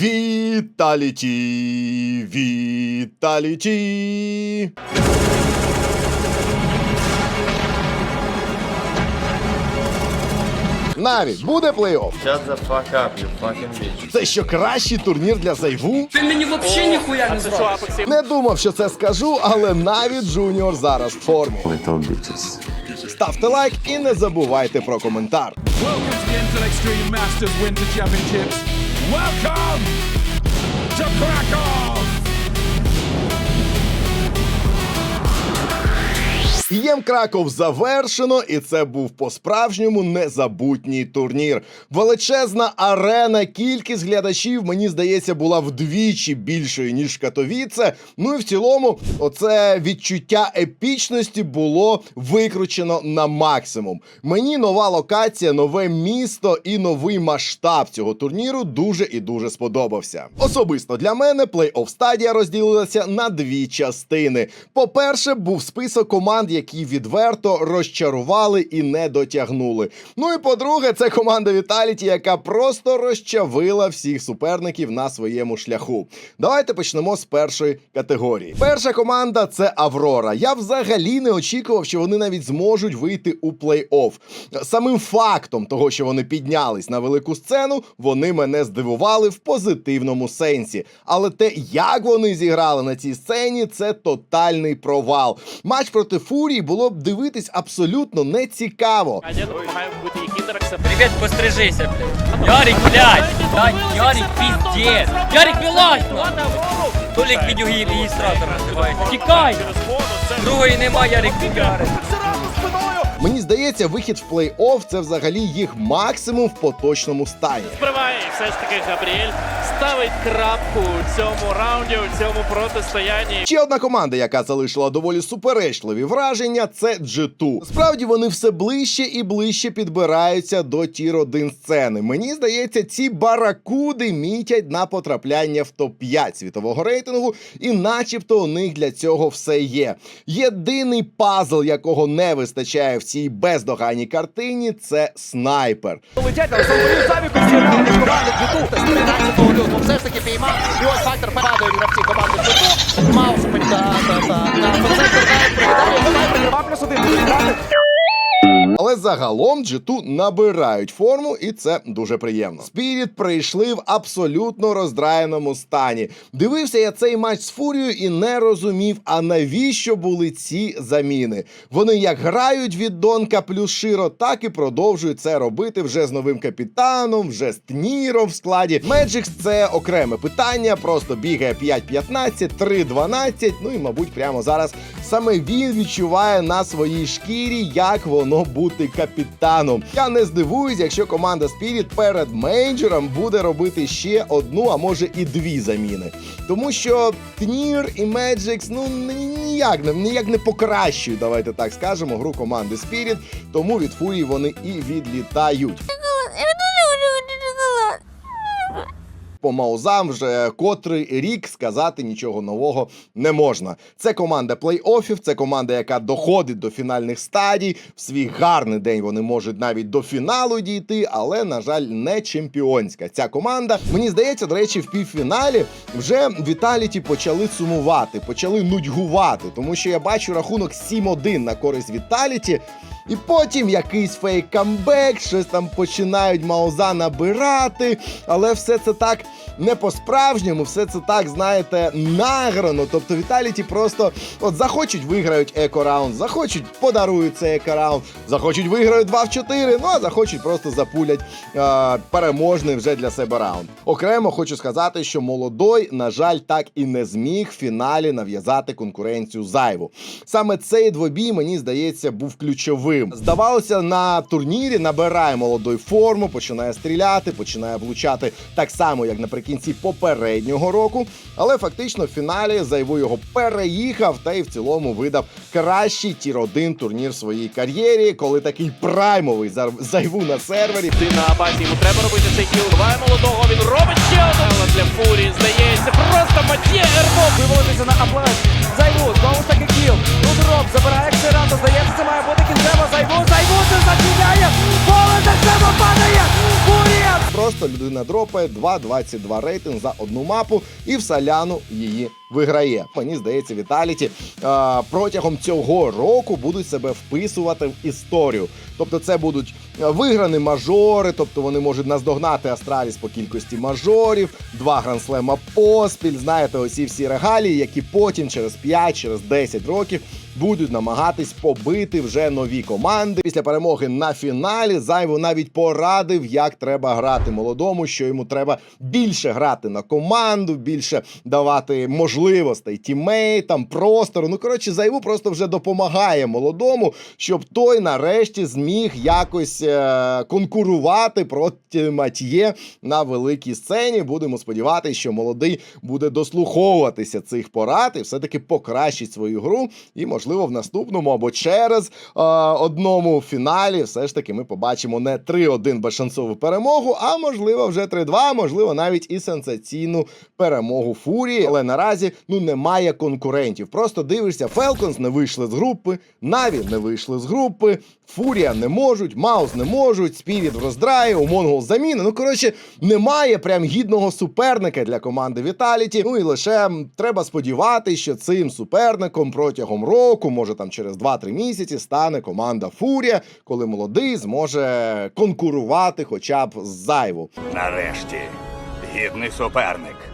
Віталіті! Віталіті! Навіть буде плей-офф. Shut the fuck up, you fucking bitch. Це що кращий турнір для зайву? Ти мені взагалі ніхуя не зробиш. Не думав, що це скажу, але навіть Джуніор зараз в формі. Little bitches. Ставте лайк і не забувайте про коментар. Welcome to the Intel Extreme Masters Winter Championships. Welcome to Krakow! Єм Краков завершено, і це був по-справжньому незабутній турнір. Величезна арена, кількість глядачів, мені здається, була вдвічі більшою, ніж Катовіце. Ну і в цілому, оце відчуття епічності було викручено на максимум. Мені нова локація, нове місто і новий масштаб цього турніру дуже і дуже сподобався. Особисто для мене плей-офф стадія розділилася на дві частини. По-перше, був список команд, які відверто розчарували і не дотягнули. Ну і по-друге, це команда Віталіті, яка просто розчавила всіх суперників на своєму шляху. Давайте почнемо з першої категорії. Перша команда це Аврора. Я взагалі не очікував, що вони навіть зможуть вийти у плей-офф. Самим фактом того, що вони піднялись на велику сцену, вони мене здивували в позитивному сенсі. Але те, як вони зіграли на цій сцені, це тотальний провал. Матч проти Фурії було б дивитись абсолютно не цікаво. Аня допомагає вбити Єкіндерекса. Привіт, пострижися, блядь. Ярик, блядь. Да, Ярик, пиздец. Ярик, вилазь, Толік Толік відеореєстратор називається. Тікай. Другої нема, Ярик, підярик. Мені здається, вихід в плей-офф це взагалі їх максимум в поточному стані. сприває. І все ж таки Габріель ставить крапку у цьому раунді, у цьому протистоянні. Ще одна команда, яка залишила доволі суперечливі враження, це G2. Справді вони все ближче і ближче підбираються до тір 1 сцени. Мені здається, ці баракуди мітять на потрапляння в топ-5 світового рейтингу, і начебто у них для цього все є. Єдиний пазл, якого не вистачає в цій бездоганній картині, це снайпер. летять, там самі конструкції від команди Джиту. З 13 лютого все ж таки піймав. І ось фактор порадує гравці команди Джиту. Маус та, та, та, Це прилітає. Снайпер 2 плюс 1 буде грати. Але загалом G2 набирають форму, і це дуже приємно. Спіріт прийшли в абсолютно роздраєному стані. Дивився я цей матч з Фурією і не розумів, а навіщо були ці заміни. Вони як грають від Донка плюс Широ, так і продовжують це робити вже з новим капітаном, вже з Тніром в складі. Меджикс це окреме питання, просто бігає 5-15, 3-12. Ну і мабуть, прямо зараз саме він відчуває на своїй шкірі, як воно бути капітаном. Я не здивуюсь, якщо команда Spirit перед менеджером буде робити ще одну, а може і дві заміни. Тому що Тнір і Меджикс ну ні- ніяк ніяк не покращують, давайте так скажемо, гру команди Spirit, тому від фурії вони і відлітають. По маузам вже котрий рік сказати нічого нового не можна. Це команда плей-оффів, це команда, яка доходить до фінальних стадій. В свій гарний день вони можуть навіть до фіналу дійти, але на жаль, не чемпіонська. Ця команда мені здається, до речі, в півфіналі вже Віталіті почали сумувати, почали нудьгувати, тому що я бачу рахунок 7-1 на користь Віталіті. І потім якийсь фейк камбек, щось там починають мауза набирати, але все це так не по-справжньому, все це так, знаєте, награно. Тобто Віталіті просто от захочуть виграють еко-раунд, захочуть подарують цей еко-раунд, захочуть виграють 2 в 4, ну а захочуть просто запулять е, переможний вже для себе раунд. Окремо хочу сказати, що молодой, на жаль, так і не зміг в фіналі нав'язати конкуренцію зайву. Саме цей двобій, мені здається, був ключовим. Здавалося, на турнірі набирає молодой форму, починає стріляти, починає влучати так само, як наприкінці попереднього року. Але фактично в фіналі зайву його переїхав та й в цілому видав кращий тір 1 турнір в своїй кар'єрі, коли такий праймовий зайву на сервері. Ти на базі йому треба робити цей кіл. Буває молодого. Він робить ще одну. Але для фурії здається. Просто Матє Ермок. Виводиться на людина дропає 2.22 рейтинг за одну мапу і в Саляну її виграє. Мені здається, Віталіті е, протягом цього року будуть себе вписувати в історію. Тобто, це будуть е, виграні мажори, тобто вони можуть наздогнати Астраліс по кількості мажорів, два гранслема поспіль. Знаєте, оці всі регалії, які потім через 5, через 10 років будуть намагатись побити вже нові команди. Після перемоги на фіналі зайво навіть порадив, як треба грати молодому, що йому треба більше грати на команду, більше давати можливостей тімейтам, простору. Ну коротше, зайву просто вже допомагає молодому, щоб той нарешті зміг якось е- конкурувати проти Матьє на великій сцені. Будемо сподіватися, що молодий буде дослуховуватися цих порад і все-таки покращить свою гру. І, можливо, в наступному або через е- одному фіналі все ж таки ми побачимо не 3-1 безшансову перемогу, а можливо вже 3-2, можливо, навіть і сенсаційну перемогу Фурії. Але наразі ну немає конкурентів. Просто дивишся, Фелконс не вийшли з групи, Наві не вийшли з групи, Фурія не можуть, Маус не можуть, Спіріт в роздраї, у Монгол заміни. Ну коротше, немає прям гідного суперника для команди Віталіті. Ну і лише треба сподіватися, що цим суперником протягом року, може там через 2-3 місяці, стане команда Фурія, коли молодий зможе конкурувати хоча б зайву. Нарешті, гідний суперник.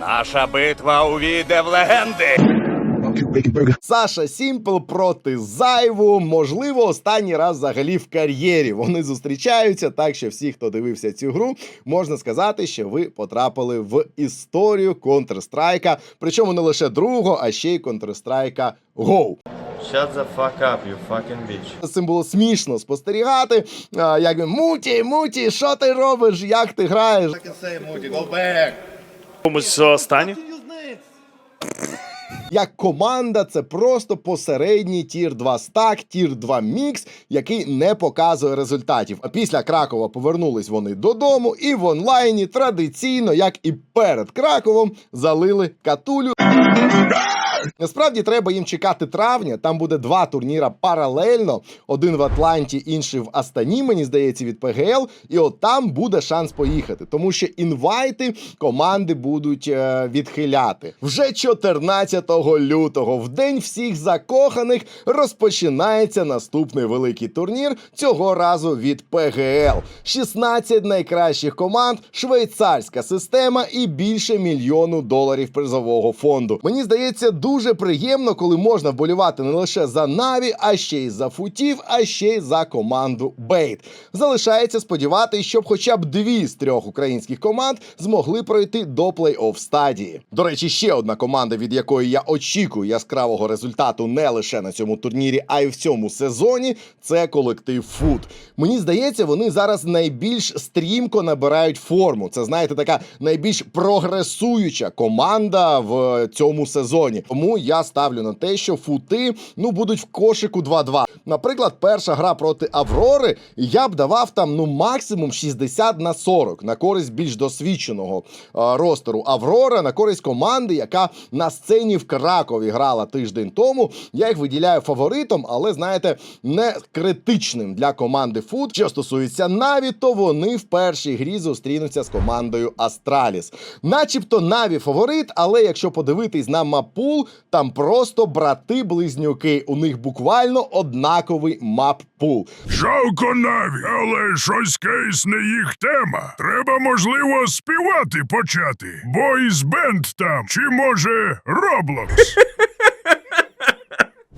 Наша битва увійде в легенди. Саша Сімпл проти Зайву. Можливо, останній раз взагалі в кар'єрі. Вони зустрічаються. Так що всі, хто дивився цю гру, можна сказати, що ви потрапили в історію Counter-Strike. Причому не лише другого, а ще й Counter-Strike Go. Shut the fuck up, you fucking bitch. З цим було смішно спостерігати. А, Як він, Муті, Муті, що ти робиш? Як ти граєш? Комусь останні. як команда, це просто посередній тір 2 стак, тір 2 мікс, який не показує результатів. А після Кракова повернулись вони додому, і в онлайні традиційно, як і перед Краковом, залили катулю. Насправді треба їм чекати травня. Там буде два турніра паралельно: один в Атланті, інший в Астані. Мені здається, від ПГЛ. І от там буде шанс поїхати, тому що інвайти команди будуть е, відхиляти вже 14 лютого, в день всіх закоханих, розпочинається наступний великий турнір. Цього разу від ПГЛ. 16 найкращих команд, швейцарська система і більше мільйону доларів призового фонду. Мені здається, дуже приємно, коли можна вболівати не лише за Наві, а ще й за футів, а ще й за команду Бейт. Залишається сподіватися, щоб хоча б дві з трьох українських команд змогли пройти до плей-офф стадії. До речі, ще одна команда, від якої я очікую яскравого результату не лише на цьому турнірі, а й в цьому сезоні. Це колектив Фут. Мені здається, вони зараз найбільш стрімко набирають форму. Це знаєте, така найбільш прогресуюча команда в цьому сезоні. Тому я ставлю на те, що фути ну будуть в кошику 2-2. Наприклад, перша гра проти Аврори я б давав там ну максимум 60 на 40 на користь більш досвідченого е, ростеру Аврора, на користь команди, яка на сцені в Кракові грала тиждень тому. Я їх виділяю фаворитом, але знаєте, не критичним для команди Фут. Що стосується Наві, то вони в першій грі зустрінуться з командою Астраліс. Начебто Наві фаворит, але якщо подивитись на мапул, там просто брати-близнюки. У них буквально однаковий мап-пул. Жалко Наві, але щось кейс не їх тема. Треба, можливо, співати почати. Бойс бенд там, чи може Роблокс.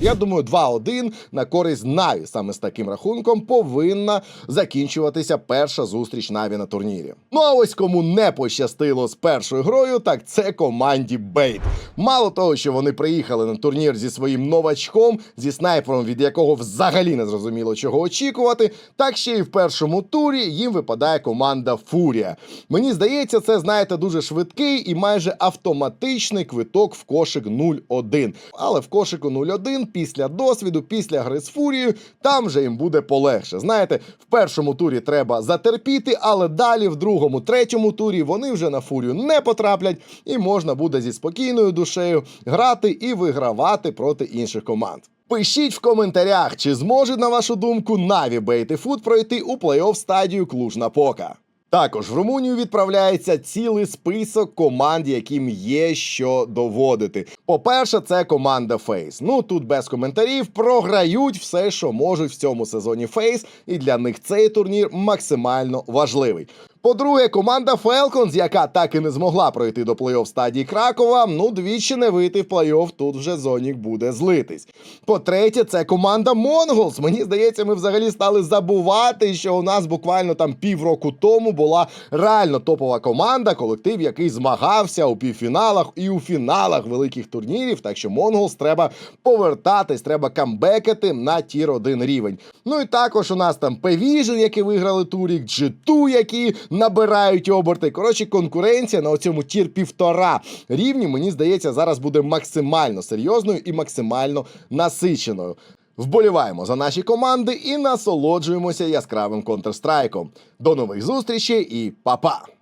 Я думаю, 2-1 на користь Наві. Саме з таким рахунком повинна закінчуватися перша зустріч Наві на турнірі. Ну а ось кому не пощастило з першою грою, так це команді Бейт. Мало того, що вони приїхали на турнір зі своїм новачком, зі снайпером, від якого взагалі не зрозуміло чого очікувати. Так ще й в першому турі їм випадає команда Фурія. Мені здається, це знаєте дуже швидкий і майже автоматичний квиток в кошик 0-1. Але в кошику 0-1 після досвіду, після гри з фурією, там вже їм буде полегше. Знаєте, в першому турі треба затерпіти, але далі, в другому, третьому турі вони вже на фурію не потраплять, і можна буде зі спокійною душею грати і вигравати проти інших команд. Пишіть в коментарях, чи зможе, на вашу думку, Наві Бейт і Фут пройти у плей-офф стадію Клужна Пока. Також в Румунію відправляється цілий список команд, яким є що доводити. По-перше, це команда Фейс. Ну тут без коментарів програють все, що можуть в цьому сезоні Фейс, і для них цей турнір максимально важливий. По-друге, команда Falcons, яка так і не змогла пройти до плей-офф стадії Кракова, ну двічі не вийти в плей-офф, тут вже Зонік буде злитись. По-третє, це команда Mongols. Мені здається, ми взагалі стали забувати, що у нас буквально там півроку тому була реально топова команда, колектив, який змагався у півфіналах і у фіналах великих турнірів. Так що Mongols треба повертатись, треба камбекати на тір 1 рівень. Ну і також у нас там P-Vision, які виграли турік, G2, які набирають оберти. Коротше, конкуренція на цьому тір півтора рівні, мені здається, зараз буде максимально серйозною і максимально насиченою. Вболіваємо за наші команди і насолоджуємося яскравим Counter-Strike. До нових зустрічей і па-па!